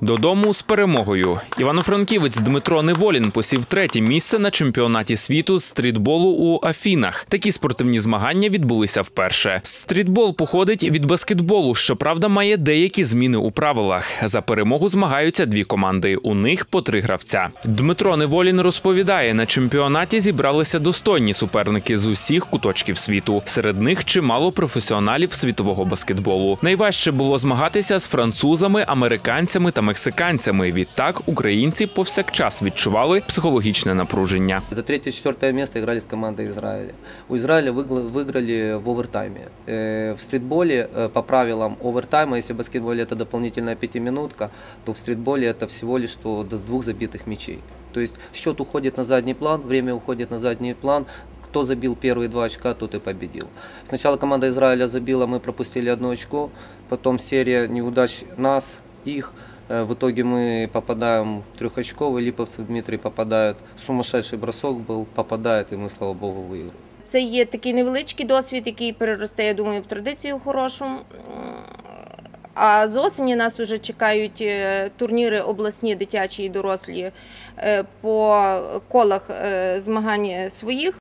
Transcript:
Додому з перемогою. Івано-Франківець Дмитро Неволін посів третє місце на чемпіонаті світу з стрітболу у Афінах. Такі спортивні змагання відбулися вперше. Стрітбол походить від баскетболу, щоправда, має деякі зміни у правилах. За перемогу змагаються дві команди. У них по три гравця. Дмитро Неволін розповідає, на чемпіонаті зібралися достойні суперники з усіх куточків світу. Серед них чимало професіоналів світового баскетболу. Найважче було змагатися з французами, американцями та мексиканцями. Відтак українці повсякчас відчували психологічне напруження. За третье-четвертое место играли с командой Израиля. У Израиля выгла- выиграли в овертайме. Э, В стритболе э, по правилам овертайма, если в баскетболе это дополнительная пятиминутка, то в стритболе это всего лишь что до двух забитых мячей. То есть счет уходит на задний план, время уходит на задний план. Кто забил первые два очка, тот и победил. Сначала команда Израиля забила, мы пропустили одно очко, потом серия неудач нас, их. Э, В итоге мы попадаем трехочковый, Липовцев Дмитрий попадает, сумасшедший бросок был, попадает, и мы, слава богу, выиграли. Це є такий невеличкий досвід, який переросте, я думаю, в традицію хорошу. М, А з осені нас вже чекають е, турніри обласні, дитячі і дорослі е, по колах е, змагань своїх